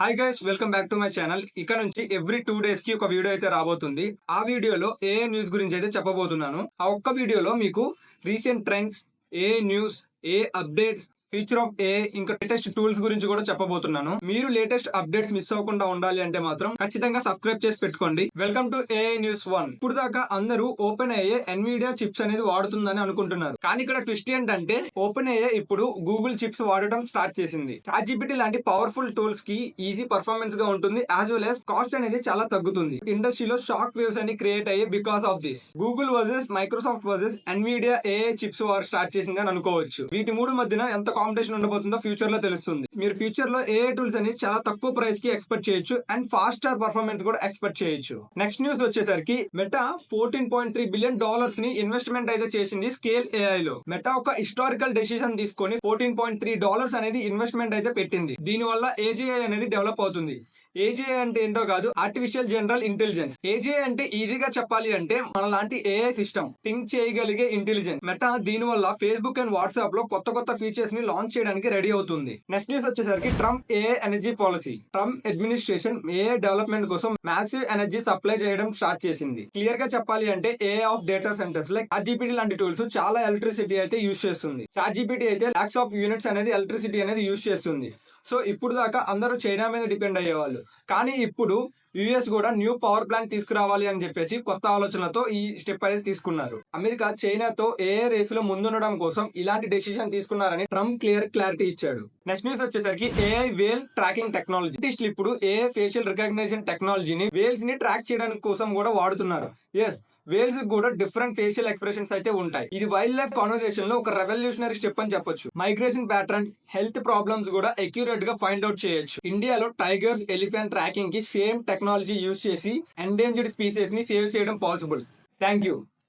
Hi guys welcome back to my channel ఇక నుంచి every two డేస్కి ఒక వీడియో అయితే రాబోతుంది. ఆ వీడియోలో ఏ న్యూస్ గురించి అయితే చెప్పబోతున్నాను ఆ ఒక్క వీడియోలో మీకు recent trends AI news AI updates future of AI ఇంకా లేటెస్ట్ టూల్స్ గురించి కూడా చెప్పబోతున్నాను. మీరు లేటెస్ట్ అప్డేట్స్ మిస్ అవ్వకుండా ఉండాలి అంటే మాత్రం ఖచ్చితంగా సబ్స్క్రైబ్ చేసి పెట్టుకోండి. Welcome to AI news one ఇప్పుడు దాకా అందరూ ఓపెన్ అయ్యే ఎన్విడియా చిప్స్ అనేది వాడుతుందని అనుకుంటున్నారు. కానీ ఇక్కడ ట్విస్ట్ ఏంటంటే ఓపెన్ అయ్యే ఇప్పుడు గూగుల్ చిప్స్ వాడటం స్టార్ట్ చేసింది. చాట్ జీపీటీ లాంటి పవర్ఫుల్ టూల్స్కి ఈజీ పర్ఫార్మెన్స్గా ఉంటుంది యాజ్ వెల్ యాజ్ కాస్ట్ అనేది చాలా తగ్గుతుంది. ఇండస్ట్రీలో షాక్ వేవ్స్ అని క్రియేట్ అయ్యే because of this Google versus Microsoft versus Nvidia AI chips వారు స్టార్ట్ చేసిందని అనుకోవచ్చు. వీటి మూడు మధ్యన ఎంత కాంపిటీషన్ ఉండబోతుందో ఫ్యూచర్లో తెలుస్తుంది. మీరు ఫ్యూచర్లో ఏ టూల్స్ అని చాలా తక్కువ ప్రైస్కి ఎక్స్పెక్ట్ చేయొచ్చు అండ్ ఫాస్టర్ పర్ఫార్మెన్స్ కూడా ఎక్స్పెక్ట్ చేయొచ్చు. నెక్స్ట్ న్యూస్ వచ్చేసరికి Meta fourteen point three billion డాలర్స్ని investment అయితే చేసింది స్కేల్ ఏఐ లో. మెటా ఒక హిస్టారికల్ డెసిషన్ తీసుకొని ఫోర్టీన్ పాయింట్ త్రీ డాలర్స్ అనేది ఇన్వెస్ట్మెంట్ అయితే పెట్టింది. దీని వల్ల ఏజీఐ అనేది డెవలప్ అవుతుంది. ఏజే అంటే ఏంటో కాదు ఆర్టిఫిషియల్ జనరల్ ఇంటెలిజెన్స్ ఏజే అంటే ఈజీగా చెప్పాలి అంటే మన లాంటి ఏఐ సిస్టమ్ థింక్ చేయగలిగే ఇంటెలిజెన్స్ మెటా దీని వల్ల ఫేస్బుక్ అండ్ వాట్సాప్లో కొత్త కొత్త ఫీచర్స్ని లాంచ్ చేయడానికి రెడీ అవుతుంది. నెక్స్ట్ న్యూస్ వచ్చేసరికి Trump AI energy policy Trump administration AI development కోసం మ్యాసివ్ ఎనర్జీ సప్లై చేయడం స్టార్ట్ చేసింది. క్లియర్గా చెప్పాలి అంటే AI of data centres like ఆర్జీపీటీ లాంటి టూల్స్ చాలా ఎలక్ట్రిసిటీ అయితే యూస్ చేస్తుంది. చార్జీపీటీ అయితే లాక్స్ ఆఫ్ యూనిట్స్ అనేది ఎలక్ట్రిసిటీ అనేది యూస్ చేస్తుంది. సో ఇప్పుడు దాకా అందరూ చైనా మీద డిపెండ్ అయ్యేవాళ్ళు. కానీ ఇప్పుడు యుఎస్ కూడా న్యూ పవర్ ప్లాంట్ తీసుకురావాలి అని చెప్పేసి కొత్త ఆలోచనతో ఈ స్టెప్ అనేది తీసుకున్నారు. అమెరికా చైనాతో ఏ రేస్లో ముందుండడం కోసం ఇలాంటి డెసిషన్ తీసుకున్నారని ట్రంప్ క్లియర్ క్లారిటీ ఇచ్చాడు. నెక్స్ట్ న్యూస్ వచ్చేసరికి ఏఐ వేల్ ట్రాకింగ్ టెక్నాలజీ. ఆర్టిస్టులు ఇప్పుడు ఏఐ ఫేషియల్ రికగ్నైజేషన్ టెక్నాలజీని వేల్స్ని ట్రాక్ చేయడానికి కోసం కూడా వాడుతున్నారు. ఎస్ వేల్స్ కూడా డిఫరెంట్ ఫేషియల్ ఎక్స్ప్రెషన్స్ అయితే ఉంటాయి. ఇది వైల్డ్ లైఫ్ కాన్వర్సేషన్లో ఒక రెవల్యూషనరీ స్టెప్ అని చెప్పొచ్చు. మైగ్రేషన్ ప్యాటర్న్స్ హెల్త్ ప్రాబ్లమ్స్ కూడా అక్యూరేట్గా ఫైండ్ అవుట్ చేయొచ్చు. ఇండియాలో టైగర్స్ ఎలిఫెంట్ ట్రాకింగ్కి సేమ్ టెక్నాలజీ యూస్ చేసి ఎండేంజర్డ్ స్పీసీస్ని సేవ్ చేయడం పాసిబుల్. Thank you